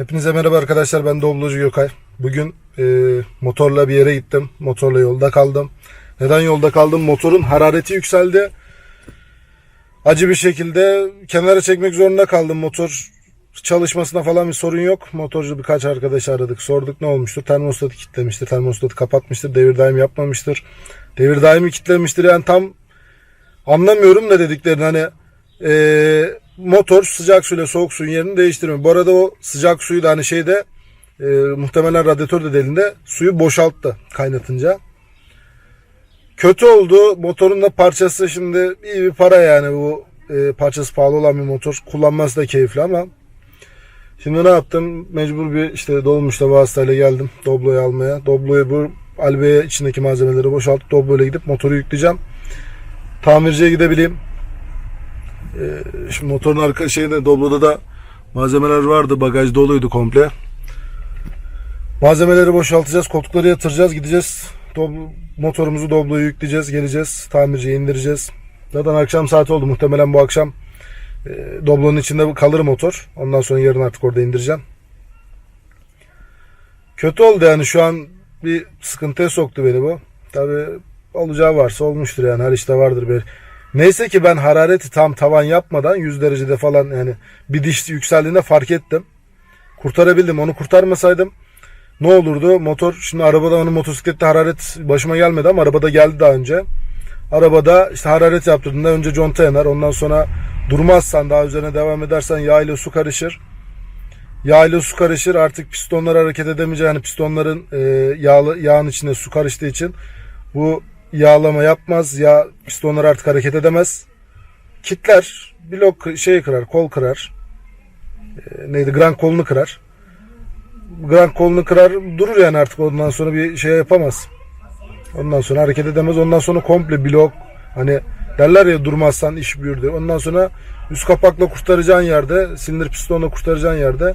Hepinize merhaba arkadaşlar ben Doblocu Gökay. Bugün e, motorla bir yere gittim. Motorla yolda kaldım. Neden yolda kaldım? Motorun harareti yükseldi. Acı bir şekilde kenara çekmek zorunda kaldım. Motor çalışmasına falan bir sorun yok. Motorcu birkaç arkadaş aradık. Sorduk ne olmuştur? Termostatı kilitlemiştir. Termostatı kapatmıştır. Devir daim yapmamıştır. Devir daimi kilitlemiştir. Yani tam anlamıyorum da dediklerini hani e, motor sıcak suyla soğuk suyun yerini değiştirmiyor. Bu arada o sıcak suyu da hani şeyde e, muhtemelen radyatör de delinde suyu boşalttı kaynatınca. Kötü oldu. Motorun da parçası şimdi iyi bir para yani bu e, parçası pahalı olan bir motor. Kullanması da keyifli ama şimdi ne yaptım? Mecbur bir işte dolmuşla vasıtayla geldim Doblo'yu almaya. Doblo'yu bu albeye içindeki malzemeleri boşaltıp Doblo'yla gidip motoru yükleyeceğim. Tamirciye gidebileyim. Ee, şimdi motorun arka şeyinde Doblo'da da malzemeler vardı. Bagaj doluydu komple. Malzemeleri boşaltacağız. Koltukları yatıracağız. Gideceğiz. Doblo, motorumuzu Doblo'ya yükleyeceğiz. Geleceğiz. Tamirciye indireceğiz. Zaten akşam saati oldu. Muhtemelen bu akşam e, Doblo'nun içinde kalır motor. Ondan sonra yarın artık orada indireceğim. Kötü oldu yani şu an bir sıkıntıya soktu beni bu. Tabi olacağı varsa olmuştur yani her işte vardır bir. Neyse ki ben harareti tam tavan yapmadan 100 derecede falan yani bir diş yükseldiğinde fark ettim. Kurtarabildim. Onu kurtarmasaydım ne olurdu? Motor şimdi arabada onun motosiklette hararet başıma gelmedi ama arabada geldi daha önce. Arabada işte hararet yaptırdığında önce conta yanar. Ondan sonra durmazsan daha üzerine devam edersen yağ ile su karışır. Yağ ile su karışır artık pistonlar hareket edemeyecek. Yani pistonların e, yağlı yağın içine su karıştığı için bu yağlama yapmaz. Yağ pistonlar artık hareket edemez. Kitler blok şey kırar, kol kırar. E, neydi? Gran kolunu kırar. Gran kolunu kırar durur yani artık ondan sonra bir şey yapamaz. Ondan sonra hareket edemez. Ondan sonra komple blok hani derler ya durmazsan iş büyür diye. Ondan sonra üst kapakla kurtaracağın yerde, silindir pistonla kurtaracağın yerde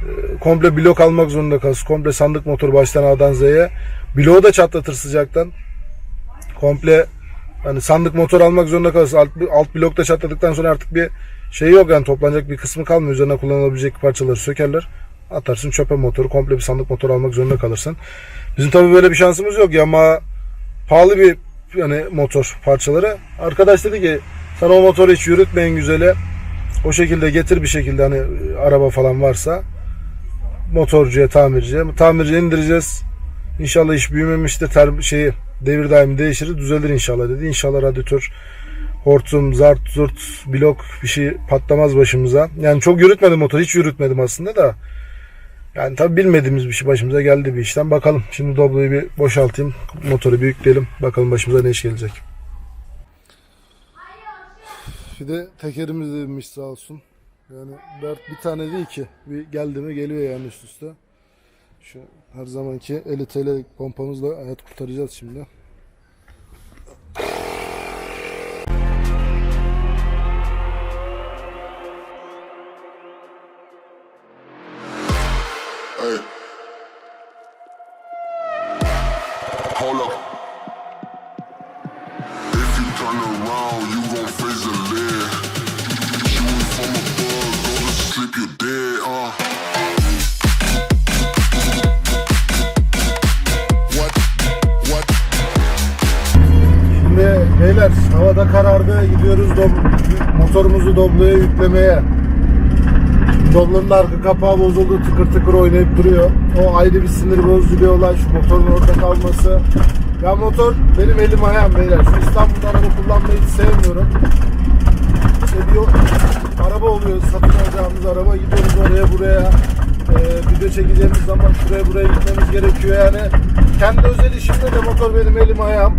e, komple blok almak zorunda kalırsın. Komple sandık motoru baştan A'dan Z'ye. Bloğu da çatlatır sıcaktan. Komple hani sandık motor almak zorunda kalırsın. Alt, alt blokta çatladıktan sonra artık bir şey yok yani toplanacak bir kısmı kalmıyor. Üzerine kullanılabilecek parçaları sökerler. Atarsın çöpe motoru. Komple bir sandık motor almak zorunda kalırsın. Bizim tabii böyle bir şansımız yok ya ama pahalı bir yani motor parçaları. Arkadaş dedi ki sen o motoru hiç yürütme en güzeli. O şekilde getir bir şekilde hani e, araba falan varsa motorcuya, tamirciye. Tamirciye indireceğiz. İnşallah iş büyümemiştir. Ter, şeyi, devir daimi değişir. Düzelir inşallah dedi. İnşallah radyatör hortum, zart, zurt, blok bir şey patlamaz başımıza. Yani çok yürütmedim motoru. Hiç yürütmedim aslında da. Yani tabi bilmediğimiz bir şey başımıza geldi bir işten. Bakalım şimdi Doblo'yu bir boşaltayım. Motoru bir yükleyelim. Bakalım başımıza ne iş gelecek. Bir de tekerimiz de binmiş sağ olsun. Yani dert bir tane değil ki. Bir geldi mi geliyor yani üst üste. Şu her zamanki 50 TL pompamızla hayat kurtaracağız şimdi. Motorumuzu Doblo'ya yüklemeye. Doblo'nun arka kapağı bozuldu. Tıkır tıkır oynayıp duruyor. O ayrı bir sinir bozucu bir olay. Şu motorun orada kalması. Ya motor benim elim ayağım beyler. Şu İstanbul'da araba kullanmayı hiç sevmiyorum. İşte bir araba oluyor satın alacağımız araba. Gidiyoruz oraya buraya. Ee, video çekeceğimiz zaman şuraya buraya gitmemiz gerekiyor yani. Kendi özel işimde de motor benim elim ayağım.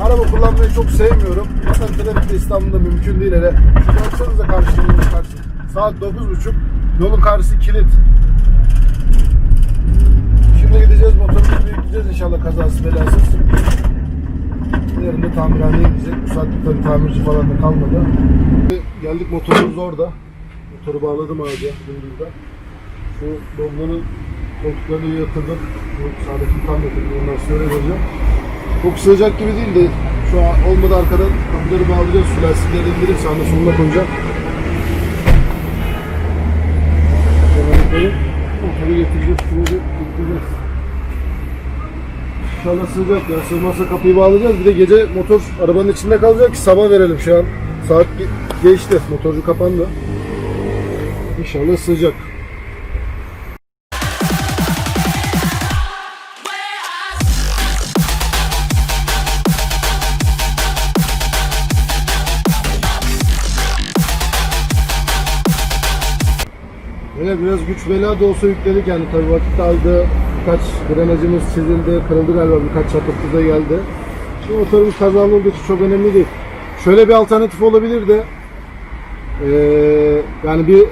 Araba kullanmayı çok sevmiyorum. Zaten trafikte İstanbul'da mümkün değil hele. Şu baksanıza karşılığımız karşı. Saat 9.30. Yolun karşısı kilit. Şimdi gideceğiz motorumuzu yükleyeceğiz inşallah kazası belasız. Yarın da tamirhaneye gidecek. Bu saatte tabii tamirci falan da kalmadı. Geldik motorumuz orada. Motoru bağladım ağaca gündüzden. Şu Doblo'nun koltuklarını yatırdım. Bu sağdaki tam yatırdım. Ondan sonra vereceğim. Çok sığacak gibi değil de şu an olmadı arkadan kapıları bağlayacağız. Şu lastikleri indirip sağına soluna koyacağım. Koyayım. Tabii getireceğiz. Şimdi getireceğiz. İnşallah sığacak ya. Sığmazsa kapıyı bağlayacağız. Bir de gece motor arabanın içinde kalacak ki sabah verelim şu an. Saat ge- geçti. Motorcu kapandı. İnşallah sığacak. Yine biraz güç bela da olsa yükledik yani tabii vakit aldı. Birkaç grenajımız çizildi, kırıldı galiba birkaç çatıklı da geldi. Şimdi motorumuz kazalı olduğu için çok önemli değil. Şöyle bir alternatif olabilir de ee, yani bir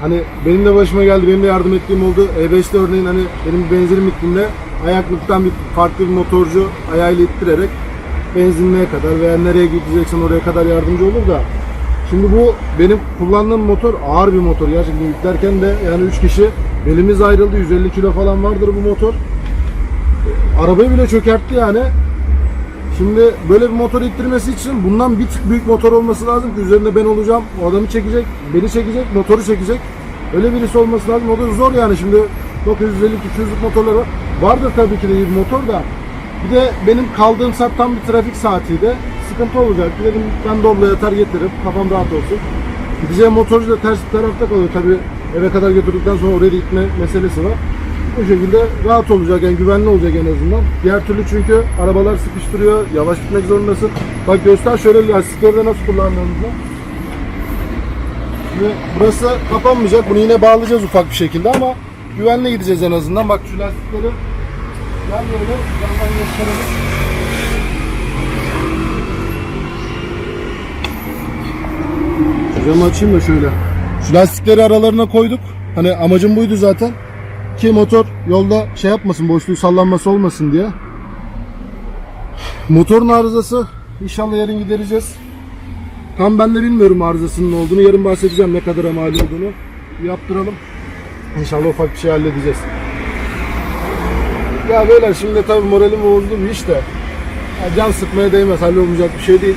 hani benim de başıma geldi, benim de yardım ettiğim oldu. E5'te örneğin hani benim bir benzinim bittiğinde ayaklıktan bir farklı bir motorcu ayağıyla ittirerek benzinliğe kadar veya nereye gideceksen oraya kadar yardımcı olur da Şimdi bu benim kullandığım motor ağır bir motor. Gerçekten yüklerken de yani 3 kişi belimiz ayrıldı. 150 kilo falan vardır bu motor. Arabayı bile çökertti yani. Şimdi böyle bir motor ittirmesi için bundan bir tık büyük motor olması lazım ki üzerinde ben olacağım. O adamı çekecek, beni çekecek, motoru çekecek. Öyle birisi olması lazım. O da zor yani şimdi 950 200'lük motorlar var. Vardır tabii ki de bir motor da. Bir de benim kaldığım saat tam bir trafik saatiydi. Sıkıntı olacak. Dedim ben dobla yatar getiririm. Kafam rahat olsun. Gideceğim motorcu da ters tarafta kalıyor. Tabii eve kadar götürdükten sonra oraya gitme meselesi var. Bu şekilde rahat olacak yani güvenli olacak en azından. Diğer türlü çünkü arabalar sıkıştırıyor. Yavaş gitmek zorundasın. Bak göster şöyle lastikleri de nasıl kullandığımızı. Şimdi burası kapanmayacak. Bunu yine bağlayacağız ufak bir şekilde ama güvenli gideceğiz en azından. Bak şu lastikleri Gel böyle yandan gösterelim. Camı açayım da şöyle. Şu lastikleri aralarına koyduk. Hani amacım buydu zaten. Ki motor yolda şey yapmasın, boşluğu sallanması olmasın diye. Motorun arızası inşallah yarın gidereceğiz. Tam ben de bilmiyorum arızasının olduğunu. Yarın bahsedeceğim ne kadar mal olduğunu. Yaptıralım. İnşallah ufak bir şey halledeceğiz. Ya beyler şimdi tabii moralim bozdu bir iş de. Can sıkmaya değmez, hallolmayacak bir şey değil.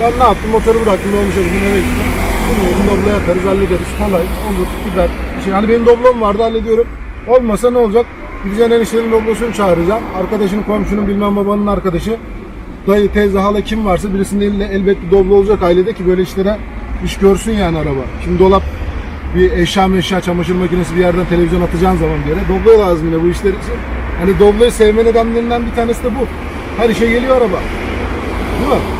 Ben ne yaptım? Motoru bıraktım, dolmuşa bugün eve gittim. Bilmiyorum, doblo yaparız, hallederiz. Kolay, olur, gider. Şey, hani benim doblom vardı, hallediyorum. Olmasa ne olacak? Gideceğin eniştenin doblosunu çağıracağım. Arkadaşının, komşunun, bilmem babanın arkadaşı. Dayı, teyze, hala kim varsa birisinin elinde elbette doblo olacak ailede ki böyle işlere iş görsün yani araba. Şimdi dolap bir eşya meşya çamaşır makinesi bir yerden televizyon atacağın zaman bir yere doblo lazım yine bu işler için. Hani dobloyu sevme nedenlerinden bir tanesi de bu. Her işe geliyor araba. Değil mi?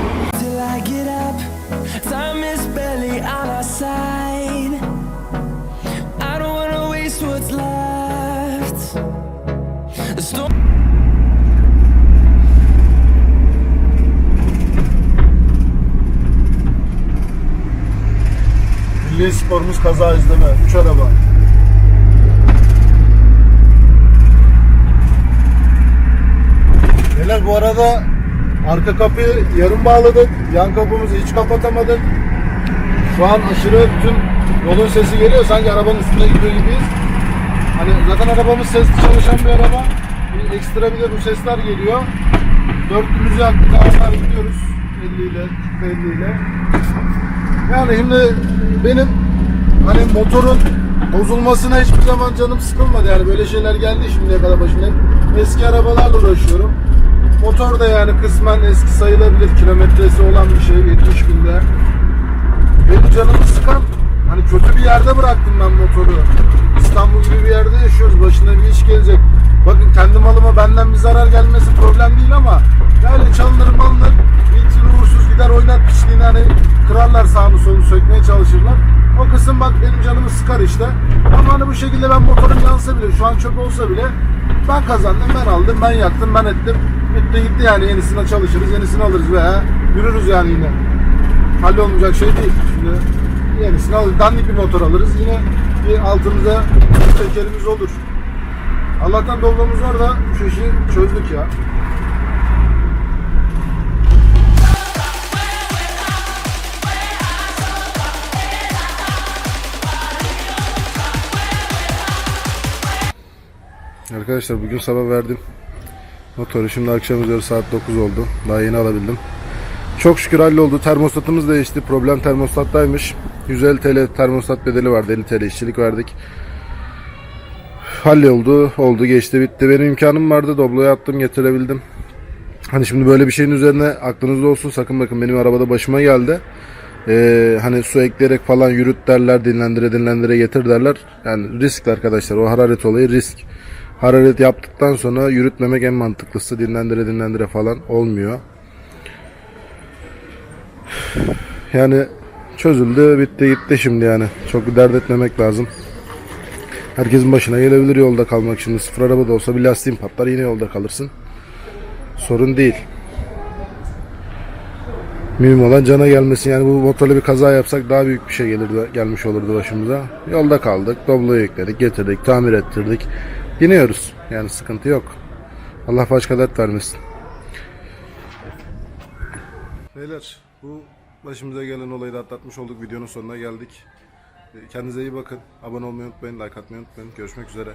Storm. Milli sporumuz kaza izleme. 3 araba. Beyler bu arada arka kapıyı yarım bağladık. Yan kapımızı hiç kapatamadık. Şu an aşırı bütün yolun sesi geliyor. Sanki arabanın üstünde gidiyor gibiyiz. Hani zaten arabamız sesli çalışan bir araba. Bir ekstra bir de bu sesler geliyor. Dörtlümüzü yaktık. Ağlar gidiyoruz. 50 ile 50 ile. Yani şimdi benim hani motorun bozulmasına hiçbir zaman canım sıkılmadı yani böyle şeyler geldi şimdiye kadar başıma. Hep Eski arabalarla uğraşıyorum. Motor da yani kısmen eski sayılabilir kilometresi olan bir şey 70 binde. Benim canımı sıkan hani kötü bir yerde bıraktım ben motoru. İstanbul gibi bir yerde yaşıyoruz. Başına bir iş gelecek. Bakın kendi malıma benden bir zarar gelmesi problem değil ama yani çalınır malınır bir uğursuz gider oynat piçliğini hani kırarlar sağını solunu sökmeye çalışırlar. O kısım bak benim canımı sıkar işte. Ama hani bu şekilde ben motorum yansa bile şu an çöp olsa bile ben kazandım ben aldım ben yaktım ben ettim. Bitti gitti yani yenisine çalışırız yenisini alırız veya yürürüz yani yine hallolmayacak şey değil. Şimdi. Dandik bir motor alırız. Yine bir altımıza tekerimiz olur. Allah'tan dolmamız var da şu işi çözdük ya. Arkadaşlar bugün sabah verdim. Motoru şimdi akşam üzeri saat 9 oldu. Daha yeni alabildim. Çok şükür halloldu. Termostatımız değişti. Problem termostattaymış. 150 TL termostat bedeli vardı. 50 TL işçilik verdik. halloldu. Oldu geçti bitti. Benim imkanım vardı. Dobloya attım getirebildim. Hani şimdi böyle bir şeyin üzerine aklınızda olsun. Sakın bakın benim arabada başıma geldi. Ee, hani su ekleyerek falan yürüt derler. Dinlendire dinlendire getir derler. Yani riskli arkadaşlar. O hararet olayı risk. Hararet yaptıktan sonra yürütmemek en mantıklısı. Dinlendire dinlendire falan olmuyor. Yani çözüldü bitti gitti şimdi yani. Çok dert etmemek lazım. Herkesin başına gelebilir yolda kalmak şimdi. Sıfır araba da olsa bir lastiğin patlar yine yolda kalırsın. Sorun değil. Mühim olan cana gelmesin. Yani bu motorla bir kaza yapsak daha büyük bir şey gelirdi, gelmiş olurdu başımıza. Yolda kaldık, dobloyu yükledik, getirdik, tamir ettirdik. Biniyoruz. Yani sıkıntı yok. Allah başka dert vermesin. Beyler bu başımıza gelen olayı da atlatmış olduk. Videonun sonuna geldik. Kendinize iyi bakın. Abone olmayı unutmayın. Like atmayı unutmayın. Görüşmek üzere.